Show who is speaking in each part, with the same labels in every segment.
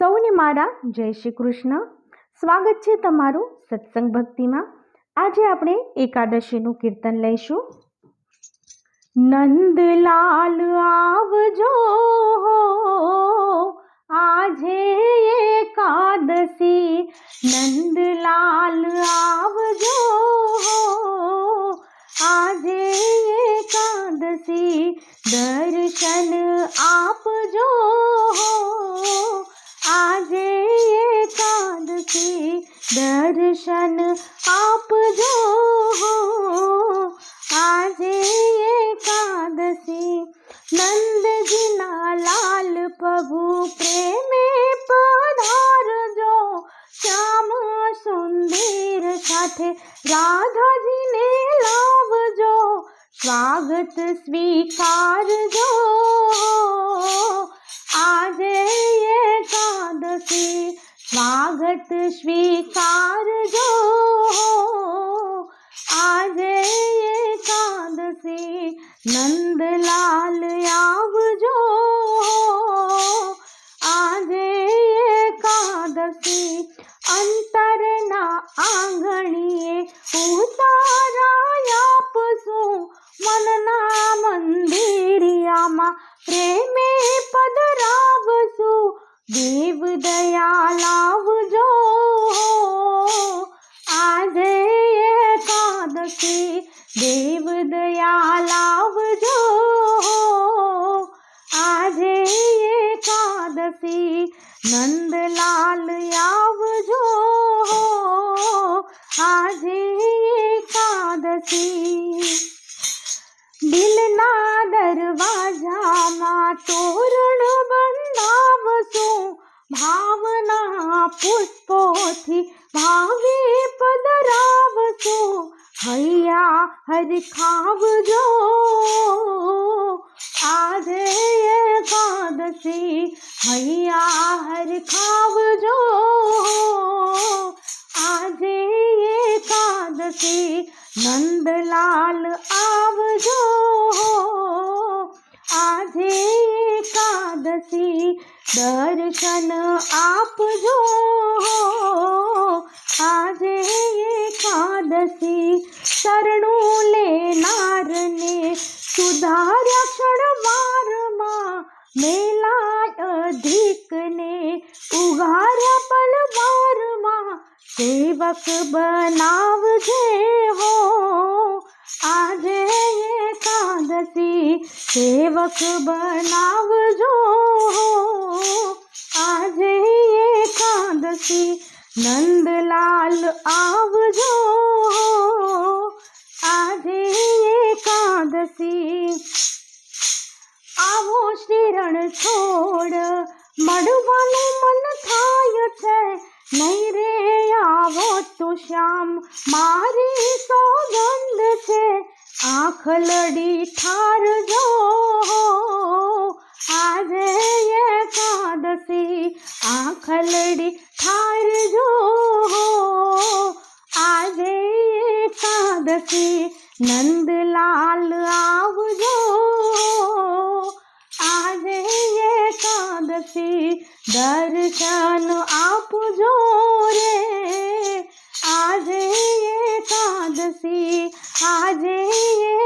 Speaker 1: સૌને મારા જય શ્રી કૃષ્ણ. સ્વાગત છે તમારું સત્સંગ ભક્તિમાં. આજે આપણે એકાદશીનું કીર્તન લઈશું. નંદલાલ આવજો આજે એકાદશી. નંદલાલ આવજો આજે એકાદશી. દર્શન આપજો સાથે રાધાજીને લાવજો સ્વાગત સ્વીકારજો. આજે એકાદશી સ્વાગત સ્વીકારજો. આજે એકાદશી નંદલાલ આવજો. દેવ દયા લાવજો આજે એકાદશી. દેવ દયા લાવજો આજે એકાદશી. નંદલાલ આવજો. આજે એકાદશી. દિલના દરવાજામાં તોરણ બંધાવશું. ભાવના પુષ્પોથી ભાવે પદરાવશું હૈયા હરખાવજો આજે એકાદશી. હૈયા હરખાવજો આજે એકાદશી. નંદલાલ આવજો. દર્શન આપજો. આજે એકાદશી, શરણું લેનારને સુધાર્યા ક્ષણવારમાં મેલાય અધિકને ઉગાર્યા પલવારમાં સેવક બનાવજે હો. આજે એકાદશી સેવક બનાવજો. આજે એકાદશી નંદલાલ આવજો. આજે એકાદશી આવો શ્રીરણ છોડ, મળવાનું મન થાય છે. નહીં રે આવો તો શ્યામ, મારી સોગંદ છે. આંખ લડી ઠારજો આજે એકાદશી, આંખ લડી ઠારજો આજે એકાદશી, નંદલાલ આવજો એકાદશી દર્શન આપજો રે. આજે એકાદશી આજે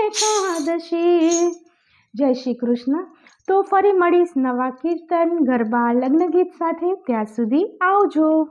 Speaker 1: એકાદશી. જય શ્રી કૃષ્ણ. તો ફરી મળીશ નવા કીર્તન ગરબા લગ્ન ગીત સાથે. ત્યાં સુધી આવજો.